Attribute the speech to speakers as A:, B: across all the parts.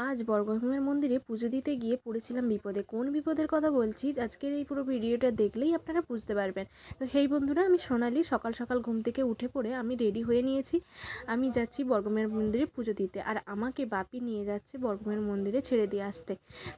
A: আজ বর্গভীমের মন্দিরে পুজো দিতে গিয়ে পড়েছিলাম বিপদে। কোন বিপদের কথা বলছি? আজকের এই পুরো ভিডিওটা দেখলেই আপনারা বুঝতে পারবেন। তো হেই বন্ধুরা, আমি সোনালি। সকাল সকাল ঘুম থেকে উঠে পড়ে আমি রেডি হয়ে নিয়েছি। আমি যাচ্ছি বর্গমের মন্দিরে পুজো দিতে। আর আমাকে বাপি নিয়ে যাচ্ছে বর্গমের মন্দিরে ছেড়ে দিয়ে আসতে।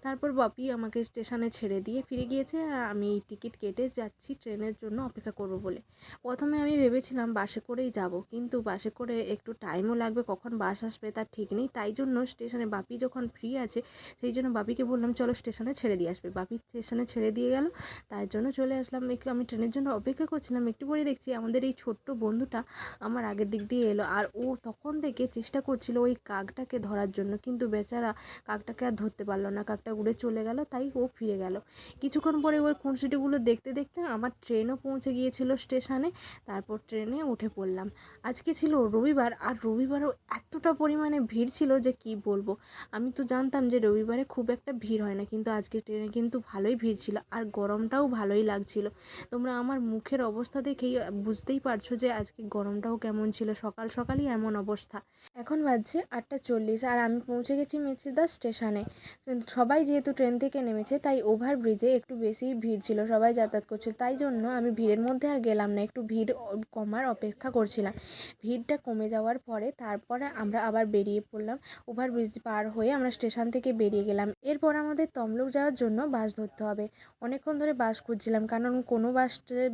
A: তারপর বাপি আমাকে স্টেশনে ছেড়ে দিয়ে ফিরে গিয়েছে। আর আমি টিকিট কেটে যাচ্ছি ট্রেনের জন্য অপেক্ষা করব বলে। প্রথমে আমি ভেবেছিলাম বাসে করেই যাব। কিন্তু বাসে করে একটু টাইমও লাগবে। কখন বাস আসবে তার ঠিক নেই। তাই জন্য স্টেশনে বাপি যখন ফ্রি আছে, সেই জন্য বাপিকে বললাম, চলো স্টেশনে ছেড়ে দিয়ে আসবে। বাপি স্টেশনে ছেড়ে দিয়ে গেল, তার জন্য চলে আসলাম। একটু আমি ট্রেনের জন্য অপেক্ষা করছিলাম, একটু পরে দেখছি আমাদের এই ছোট্ট বন্ধুটা আমার আগের দিক দিয়ে এলো। আর ও তখন থেকে চেষ্টা করছিল ওই কাকটাকে ধরার জন্য, কিন্তু বেচারা কাকটাকে আর ধরতে পারল না। কাকটা উড়ে চলে গেল, তাই ও ফিরে গেল। কিছুক্ষণ পরে ওর খুনসুটিগুলো দেখতে দেখতে আমার ট্রেনও পৌঁছে গিয়েছিল স্টেশনে তারপর ট্রেনে উঠে পড়লাম। আজকে ছিল রবিবার, আর রবিবারও এতটা পরিমাণে ভিড় ছিল যে কি বলব? আমি তো জানতাম যে রবিবারে খুব একটা ভিড় হয় না, কিন্তু আজকে ট্রেনে কিন্তু ভালোই ভিড় ছিল আর গরমটাও ভালোই লাগছিল। তোমরা আমার মুখের অবস্থা দেখেই বুঝতেই পারছ যে আজকে গরমটাও কেমন ছিল, সকাল সকালই এমন অবস্থা। এখন বাজছে আটটা চল্লিশ আর আমি পৌঁছে গেছি মেচেদা স্টেশনে। সবাই যেহেতু ট্রেন থেকে নেমেছে, তাই ওভার ব্রিজে একটু বেশি ভিড় ছিল, সবাই যাতায়াত করছিল, তাই জন্য আমি ভিড়ের মধ্যে আর গেলাম না, একটু ভিড় কমার অপেক্ষা করছিলাম। ভিড়টা কমে যাওয়ার পরে তারপরে আমরা আবার বেরিয়ে পড়লাম ওভার ব্রিজ পার হয়ে আমরা স্টেশন থেকে বেরিয়ে গেলাম। এরপর আমাদের তমলুক যাওয়ার জন্য বাস ধরতে হবে। অনেকক্ষণ ধরে বাস খুঁজছিলাম, কারণ কোনো বাস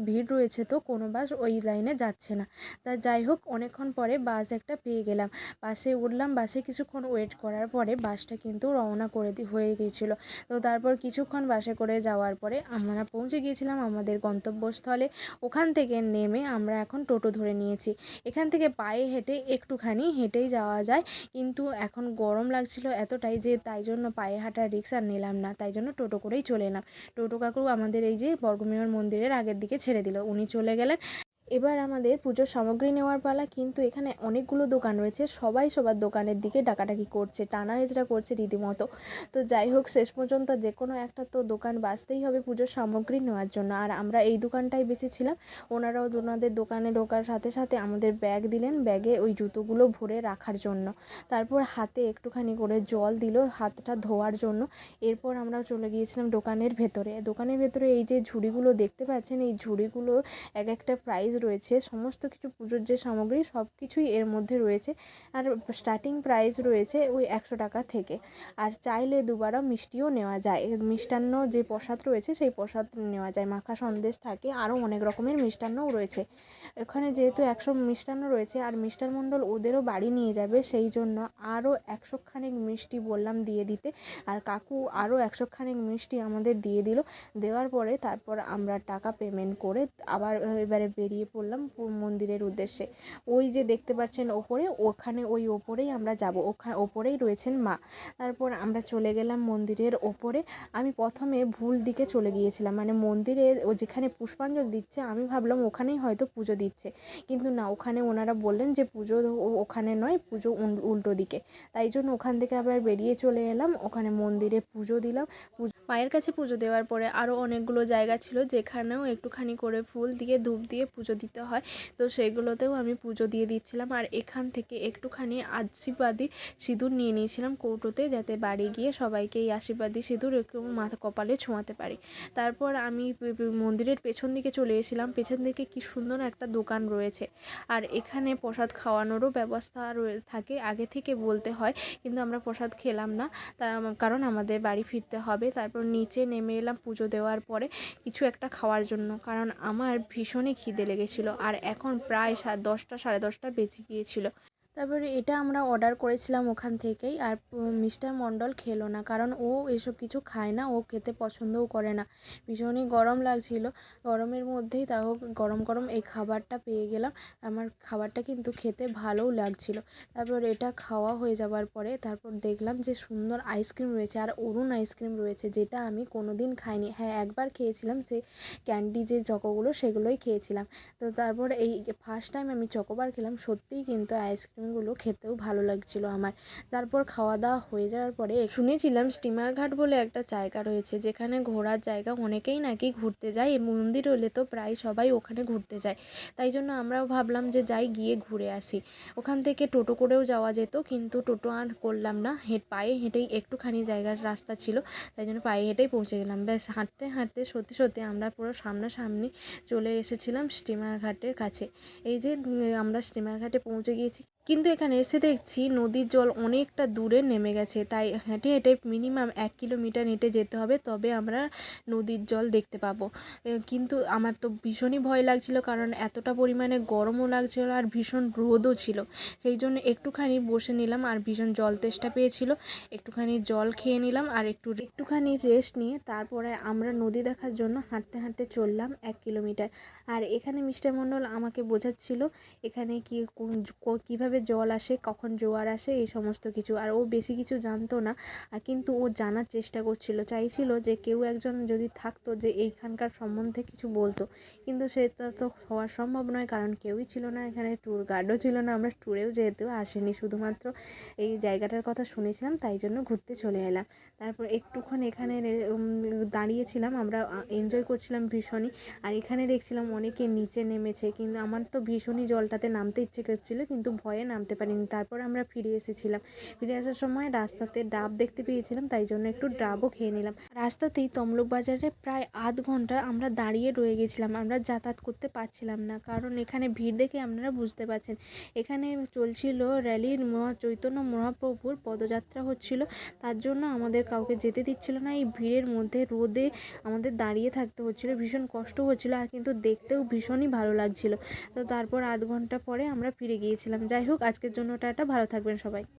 A: ভিড় রয়েছে তো কোনো বাস ওই লাইনে যাচ্ছে না। তা যাই হোক, অনেকক্ষণ পরে বাস একটা পেয়ে গেলাম। বাসে উঠলাম, বাসে কিছুক্ষণ ওয়েট করার পরে বাসটা কিন্তু রওনা করে হয়ে গিয়েছিল। তো তারপর কিছুক্ষণ বাসে করে যাওয়ার পরে আমরা পৌঁছে গিয়েছিলাম আমাদের গন্তব্যস্থলে। ওখান থেকে নেমে আমরা এখন টোটো ধরে নিয়েছি। এখান থেকে পায়ে হেঁটে একটুখানি হেঁটেই যাওয়া যায়। কিন্তু এখন গরম লাগছিল এতটাই যে তাই জন্য পায়ে হাঁটার রিক্স আর নিলাম না, তাই জন্য টোটো করেই চলে এলাম। টোটো কাকু আমাদের এই যে বর্গমেয়র মন্দিরের আগের দিকে ছেড়ে দিল। উনি চলে গেলেন। এবার আমাদের পুজোর সামগ্রী নেওয়ার পালা, কিন্তু এখানে অনেকগুলো দোকান রয়েছে। সবাই সবার দোকানের দিকে ডাকাডাকি করছে, টানা হেজড়া করছে রীতিমতো। তো যাই হোক, শেষ পর্যন্ত যে কোনো একটা তো দোকান বাঁচতেই হবে পুজোর সামগ্রী নেওয়ার জন্য। আর আমরা এই দোকানটাই বেঁচেছিলাম ওনারাও ওনাদের দোকানে ঢোকার সাথে সাথে আমাদের ব্যাগ দিলেন। ব্যাগে ওই জুতোগুলো ভরে রাখার জন্য। তারপর হাতে একটুখানি করে জল দিল হাতটা ধোয়ার জন্য। এরপর আমরা চলে গিয়েছিলাম দোকানের ভেতরে। দোকানের ভেতরে এই যে ঝুড়িগুলো দেখতে পাচ্ছেন, এই ঝুড়িগুলো এক একটা প্রাইস রয়েছে, সমস্ত কিছু পুজোর যে সামগ্রী সব কিছুই এর মধ্যে রয়েছে। আর স্টার্টিং প্রাইস রয়েছে ওই একশো টাকা থেকে। আর চাইলে দুবারও মিষ্টিও নেওয়া যায়। মিষ্টান্ন যে প্রসাদ রয়েছে সেই প্রসাদ নেওয়া যায়। মাখা সন্দেশ থাকে, আরও অনেক রকমের মিষ্টান্নও রয়েছে। এখানে যেহেতু একশো মিষ্টান্ন রয়েছে আর মিষ্টার মণ্ডল ওদেরও বাড়ি নিয়ে যাবে, সেই জন্য আরও একশোখানেক মিষ্টি বললাম দিয়ে দিতে। আর কাকু আরও একশো একশোখানেক মিষ্টি আমাদের দিয়ে দিল। দেওয়ার পরে তারপর আমরা টাকা পেমেন্ট করে আবার এবারে বেরিয়ে পড়লাম মন্দিরের উদ্দেশ্যে। ওই যে দেখতে পাচ্ছেন ওপরে, ওখানে ওই ওপরেই আমরা যাব। ওখানে ওপরেই রয়েছেন মা। তারপর আমরা চলে গেলাম মন্দিরের ওপরে। আমি প্রথমে ভুল দিকে চলে গিয়েছিলাম। মানে মন্দিরে ও যেখানে পুষ্পাঞ্জল দিচ্ছে, আমি ভাবলাম ওখানেই হয়তো পুজো দিচ্ছে। কিন্তু না, ওখানে ওনারা বললেন যে পুজো ওখানে নয়, পুজো উল্টো দিকে। তাই জন্য ওখান থেকে আবার বেরিয়ে চলে এলাম। ওখানে মন্দিরে পুজো দিলাম। পুজো, মায়ের কাছে পুজো দেওয়ার পরে আরও অনেকগুলো জায়গা ছিল যেখানেও একটুখানি করে ফুল দিয়ে, ধূপ দিয়ে পুজো দিতে হয়। তো সেগুলোতেও আমি পুজো দিয়ে দিচ্ছিলাম। আর এখান থেকে একটুখানি আশীর্বাদী সিঁদুর নিয়ে নিয়েছিলাম কৌটোতে যাতে বাড়ি গিয়ে সবাইকে এই আশীর্বাদী সিঁদুর একটু মাথা কপালে ছোঁয়াতে পারি। তারপর আমি মন্দিরের পেছন দিকে চলে এসেছিলাম। পেছন দিকে কি সুন্দর একটা দোকান রয়েছে। আর এখানে প্রসাদ খাওয়ানোরও ব্যবস্থা থাকে। আগে থেকে বলতে হয়, কিন্তু আমরা প্রসাদ খেলাম না। তার কারণ আমাদের বাড়ি ফিরতে হবে। তারপর নিচে নেমে এলাম পুজো দেওয়ার পরে কিছু একটা খাওয়ার জন্য। কারণ আমার ভীষণই খিদে লেগেছিলো আর এখন প্রায় দশটা সাড়ে দশটা বেজে গিয়েছিল। তারপরে এটা আমরা অর্ডার করেছিলাম ওখান থেকেই আর মিস্টার মণ্ডল খেলো না, কারণ ও এসব কিছু খায় না, ও খেতে পছন্দও করে না। ভীষণই গরম লাগছিল। গরমের মধ্যেই তাও গরম গরম এই খাবারটা পেয়ে গেলাম। আমার খাবারটা কিন্তু খেতে ভালোও লাগছিল। তারপর এটা খাওয়া হয়ে যাওয়ার পরে তারপর দেখলাম যে সুন্দর আইসক্রিম রয়েছে আর অরুণ আইসক্রিম রয়েছে, যেটা আমি কোনো দিন খাইনি। হ্যাঁ একবার খেয়েছিলাম সে ক্যান্ডি যে চকোগুলো সেগুলোই খেয়েছিলাম। তো তারপর এই ফার্স্ট টাইম আমি চকোবার খেলাম, সত্যিই কিন্তু আইসক্রিম আইটেমগুলো খেতেও ভালো লাগছিল আমার। তারপর খাওয়া দাওয়া হয়ে যাওয়ার পরে শুনেছিলাম স্টিমার ঘাট বলে একটা জায়গা রয়েছে, যেখানে ঘোরার জায়গা অনেকেই নাকি ঘুরতে যায়। মন্দির হলে তো প্রায় সবাই ওখানে ঘুরতে যায়। তাই জন্য আমরাও ভাবলাম যে যাই গিয়ে ঘুরে আসি। ওখান থেকে টোটো করেও যাওয়া যেত, কিন্তু টোটো আর করলাম না। হেঁট পায়ে হেঁটেই একটুখানি জায়গার রাস্তা ছিল, তাই জন্য পায়ে হেঁটেই পৌঁছে গেলাম। ব্যাস, হাঁটতে হাঁটতে সত্যি সত্যি আমরা পুরো সামনাসামনি চলে এসেছিলাম স্টিমার ঘাটের কাছে। এই যে আমরা স্টিমার ঘাটে পৌঁছে গিয়েছি। কিন্তু এখানে এসে দেখছি নদীর জল অনেকটা দূরে নেমে গেছে। তাই হেঁটে হেঁটে মিনিমাম এক কিলোমিটার হেঁটে যেতে হবে, তবে আমরা নদীর জল দেখতে পাবো। কিন্তু আমার তো ভীষণই ভয় লাগছিল, কারণ এতটা পরিমাণে গরমও লাগছিল আর ভীষণ রোদও ছিল। সেই জন্য একটুখানি বসে নিলাম আর ভীষণ জল তেষ্টা পেয়েছিল। একটুখানি জল খেয়ে নিলাম আর একটু একটুখানি রেস্ট নিয়ে তারপরে আমরা নদী দেখার জন্য হাঁটতে হাঁটতে চললাম এক কিলোমিটার আর এখানে মিস্টার মণ্ডল আমাকে বোঝাচ্ছিল এখানে কি কোন- ক- কীভাবে জল আসে, কখন জোয়ার আসে, এই সমস্ত কিছু। আর ও বেশি কিছু জানতো না, আর কিন্তু ও জানার চেষ্টা করছিল। চাইছিল যে কেউ একজন যদি থাকতো যে এইখানকার সম্বন্ধে কিছু বলতো। কিন্তু সেটা তো হওয়া সম্ভব নয়, কারণ কেউই ছিল না এখানে ট্যুর গার্ডও ছিল না। আমরা ট্যুরেও যেহেতু আসিনি, শুধুমাত্র এই জায়গাটার কথা শুনেছিলাম, তাই জন্য ঘুরতে চলে এলাম। তারপর একটুক্ষণ এখানে দাঁড়িয়েছিলাম, আমরা এনজয় করছিলাম ভীষণই। আর এখানে দেখছিলাম অনেকে নিচে নেমেছে, কিন্তু আমার তো ভীষণই জলটাতে নামতে ইচ্ছে করছিল, কিন্তু ভয়ে নামতে পারিনি। তারপর আমরা ফিরে এসেছিলাম। ফিরে আসার সময় রাস্তাতে ডাব দেখতে পেয়েছিলাম, তাই জন্য একটু ডাবও খেয়ে নিলাম। রাস্তাতেই তমলুক বাজারে প্রায় আধ ঘণ্টা আমরা দাঁড়িয়ে রয়ে গেছিলাম। আমরা যাতায়াত করতে পারছিলাম না, কারণ এখানে ভিড় দেখে আপনারা বুঝতে পারছেন। এখানে চলছিল র্যালির মহা চৈতন্য মহাপ্রভুর পদযাত্রা হচ্ছিল। তার জন্য আমাদের কাউকে যেতে দিচ্ছিল না। এই ভিড়ের মধ্যে রোদে আমাদের দাঁড়িয়ে থাকতে হচ্ছিল। ভীষণ কষ্ট হচ্ছিল, আর কিন্তু দেখতেও ভীষণই ভালো লাগছিল। তো তারপর আধ ঘণ্টা পরে আমরা ফিরে গিয়েছিলাম। যাই হোক আজকের জন্য টাটা ভালো থাকবেন সবাই।